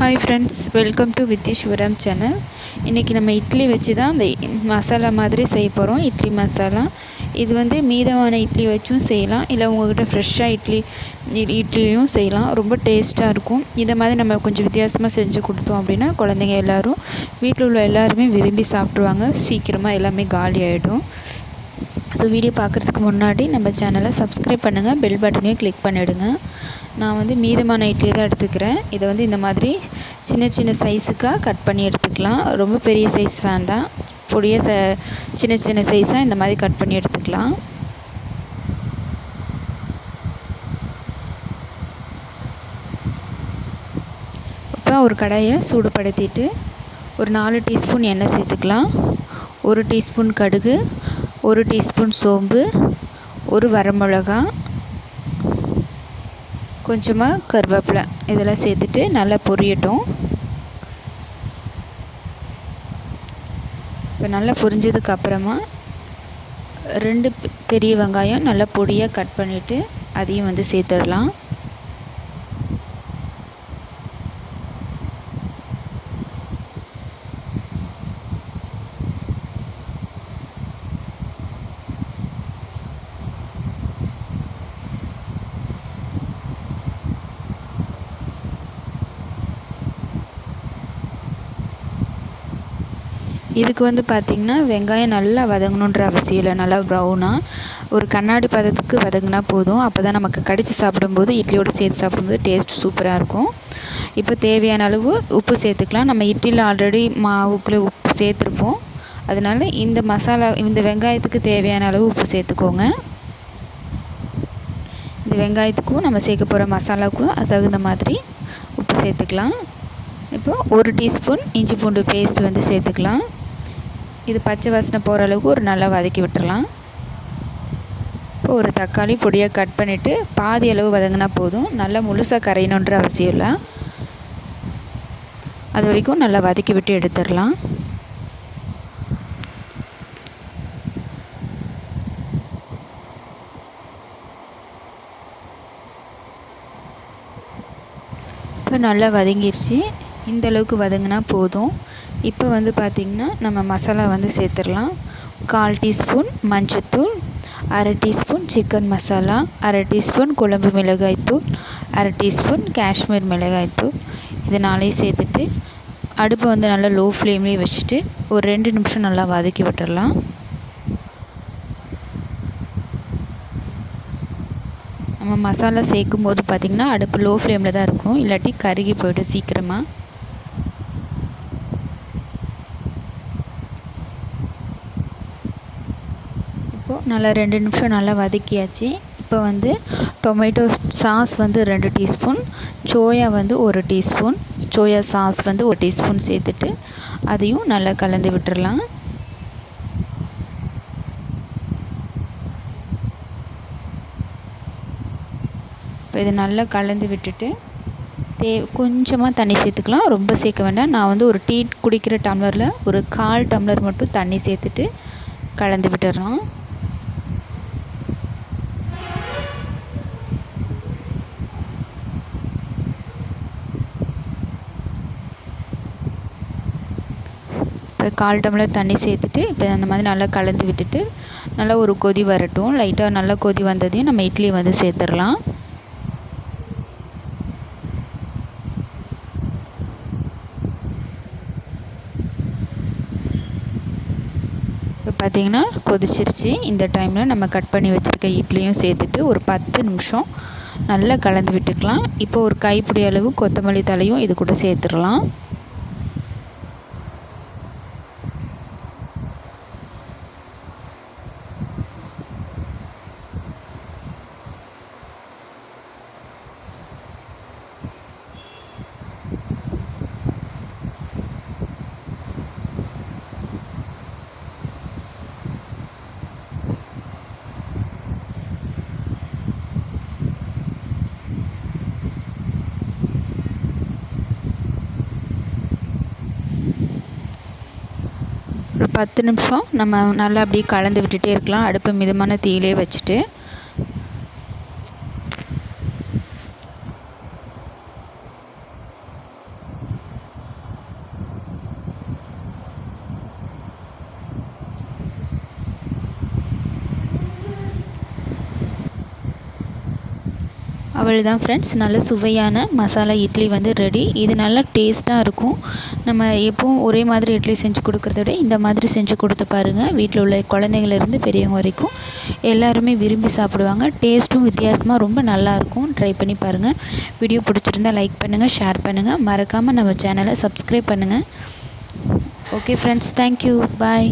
Hi friends welcome to வித்தி channel இன்றைக்கி நம்ம இட்லி வச்சு தான் அந்த மசாலா மாதிரி செய்ய போகிறோம் இட்லி மசாலா. இது வந்து மீதமான இட்லி வச்சும் செய்யலாம். இல்லை உங்கள்கிட்ட ஃப்ரெஷ்ஷாக இட்லி இட்லியும் செய்யலாம். ரொம்ப டேஸ்ட்டாக இருக்கும். இதை மாதிரி நம்ம கொஞ்சம் வித்தியாசமாக செஞ்சு கொடுத்தோம் அப்படின்னா குழந்தைங்க எல்லோரும் வீட்டில் உள்ள எல்லாருமே விரும்பி சாப்பிட்ருவாங்க சீக்கிரமாக எல்லாமே காலி ஆகிடும் ஸோ வீடியோ பார்க்குறதுக்கு முன்னாடி நம்ம சேனலை சப்ஸ்கிரைப் பண்ணுங்கள் பெல் பட்டனையும் கிளிக் பண்ணிவிடுங்க நான் வந்து மீதமான இட்லி தான் எடுத்துக்கிறேன். இதை வந்து இந்த மாதிரி சின்ன சின்ன சைஸுக்காக கட் பண்ணி எடுத்துக்கலாம். ரொம்ப பெரிய சைஸ் வேண்டாம். பொடிய ச சின்ன சின்ன சைஸாக இந்த மாதிரி கட் பண்ணி எடுத்துக்கலாம். இப்போ ஒரு கடாயை சூடுபடுத்திட்டு ஒரு நாலு டீஸ்பூன் எண்ணெய் சேர்த்துக்கலாம். ஒரு டீஸ்பூன் கடுகு ஒரு டீஸ்பூன் சோம்பு ஒரு வரமிளகா கொஞ்சமாக கருவேப்பிலை. இதெல்லாம் சேர்த்துட்டு நல்லா பொரியட்டும். இப்போ நல்லா பொரிஞ்சதுக்கு அப்புறமா ரெண்டு பெரிய வெங்காயம் நல்லா பொடியாக கட் பண்ணிவிட்டு அதையும் வந்து சேர்த்துடலாம். இதுக்கு வந்து பார்த்திங்கன்னா வெங்காயம் நல்லா வதங்கணுன்ற அவசியம் இல்லை. நல்லா ப்ரௌனாக ஒரு கண்ணாடி பதத்துக்கு வதங்கினா போதும். அப்போ தான் நமக்கு கடித்து சாப்பிடும்போது இட்லியோடு சேர்த்து சாப்பிடும்போது டேஸ்ட் சூப்பராக இருக்கும். இப்போ தேவையான அளவு உப்பு சேர்த்துக்கலாம். நம்ம இட்லியில் ஆல்ரெடி மாவுக்குள்ளே உப்பு சேர்த்துருப்போம். அதனால் இந்த மசாலா இந்த வெங்காயத்துக்கு தேவையான அளவு உப்பு சேர்த்துக்கோங்க. இந்த வெங்காயத்துக்கும் நம்ம சேர்க்க போகிற மசாலாவுக்கும் அது தகுந்த மாதிரி உப்பு சேர்த்துக்கலாம். இப்போது ஒரு டீஸ்பூன் இஞ்சி பூண்டு பேஸ்ட் வந்து சேர்த்துக்கலாம். இது பச்சை வாசனை போகிற அளவுக்கு ஒரு நல்லா வதக்கி விட்டுறலாம். இப்போ ஒரு தக்காளி பொடியாக கட் பண்ணிவிட்டு பாதி அளவு வதங்கினா போதும். நல்லா முழுசாக கரையணுன்ற அவசியம் இல்லை. அது வரைக்கும் நல்லா வதக்கி விட்டு எடுத்துடலாம். இப்போ நல்லா வதங்கிடுச்சு இந்தளவுக்கு வதங்கினா போதும். இப்போ வந்து பார்த்திங்கன்னா நம்ம மசாலா வந்து சேர்த்துடலாம். கால் டீஸ்பூன் மஞ்சத்தூள் அரை டீஸ்பூன் சிக்கன் மசாலா அரை டீஸ்பூன் குழம்பு மிளகாய்த்தூள் அரை டீஸ்பூன் காஷ்மீர் மிளகாய்த்தூள் இது நாளையும் சேர்த்துட்டு அடுப்பை வந்து நல்லா லோ ஃப்ளேம்லேயே வச்சுட்டு ஒரு ரெண்டு நிமிஷம் நல்லா வதக்கி விட்டுடலாம். நம்ம மசாலா சேர்க்கும் போது பார்த்திங்கன்னா அடுப்பு லோ ஃப்ளேமில் தான் இருக்கும். இல்லாட்டி கருகி போய்டும் சீக்கிரமாக இப்போது நல்லா ரெண்டு நிமிஷம் நல்லா வதக்கியாச்சு. இப்போ வந்து டொமேட்டோ சாஸ் வந்து ரெண்டு டீஸ்பூன் சோயா வந்து ஒரு டீஸ்பூன் சோயா சாஸ் வந்து ஒரு டீஸ்பூன் சேர்த்துட்டு அதையும் நல்லா கலந்து விட்டுடலாம் இப்போ இதை நல்லா கலந்து விட்டுட்டு தே கொஞ்சமாக தண்ணி சேர்த்துக்கலாம். ரொம்ப சேர்க்க வேண்டாம். நான் வந்து ஒரு டீ குடிக்கிற டம்ளரில் ஒரு கால் டம்ளர் மட்டும் தண்ணி சேர்த்துட்டு கலந்து விட்டுடலாம் இப்போ கால் டம்ளர் தண்ணி சேர்த்துட்டு இப்போ அந்த மாதிரி நல்லா கலந்து விட்டுட்டு நல்லா ஒரு கொதி வரட்டும். லைட்டாக நல்லா கொதி வந்ததையும் நம்ம இட்லி வந்து சேர்த்துடலாம். இப்போ பார்த்திங்கன்னா கொதிச்சிருச்சு. இந்த டைமில் நம்ம கட் பண்ணி வச்சுருக்க இட்லியும் சேர்த்துட்டு ஒரு பத்து நிமிஷம் நல்லா கலந்து விட்டுக்கலாம். இப்போ ஒரு கைப்பிடி அளவு கொத்தமல்லி தலையும் இது கூட சேர்த்துடலாம். ஒரு பத்து நிமிஷம். நம்ம நல்லா அப்படியே கலந்து விட்டுட்டே இருக்கலாம். அடுப்பை மிதமான தீயிலே வச்சுட்டு. அவள் தான் ஃப்ரெண்ட்ஸ் நல்ல சுவையான மசாலா இட்லி வந்து ரெடி இது நல்லா டேஸ்ட்டாக இருக்கும். நம்ம எப்பவும் ஒரே மாதிரி இட்லி செஞ்சு கொடுக்குறத விட இந்த மாதிரி செஞ்சு கொடுத்து பாருங்கள் வீட்டில் உள்ள குழந்தைங்கள்லேருந்து பெரியவங்க வரைக்கும் எல்லாருமே விரும்பி சாப்பிடுவாங்க. டேஸ்ட்டும் வித்தியாசமாக ரொம்ப நல்லாயிருக்கும் ட்ரை பண்ணி பாருங்கள் வீடியோ பிடிச்சிருந்தா லைக் பண்ணுங்கள் ஷேர் பண்ணுங்கள் மறக்காமல் நம்ம சேனலை சப்ஸ்கிரைப் பண்ணுங்கள் ஓகே ஃப்ரெண்ட்ஸ் தேங்க்யூ பாய்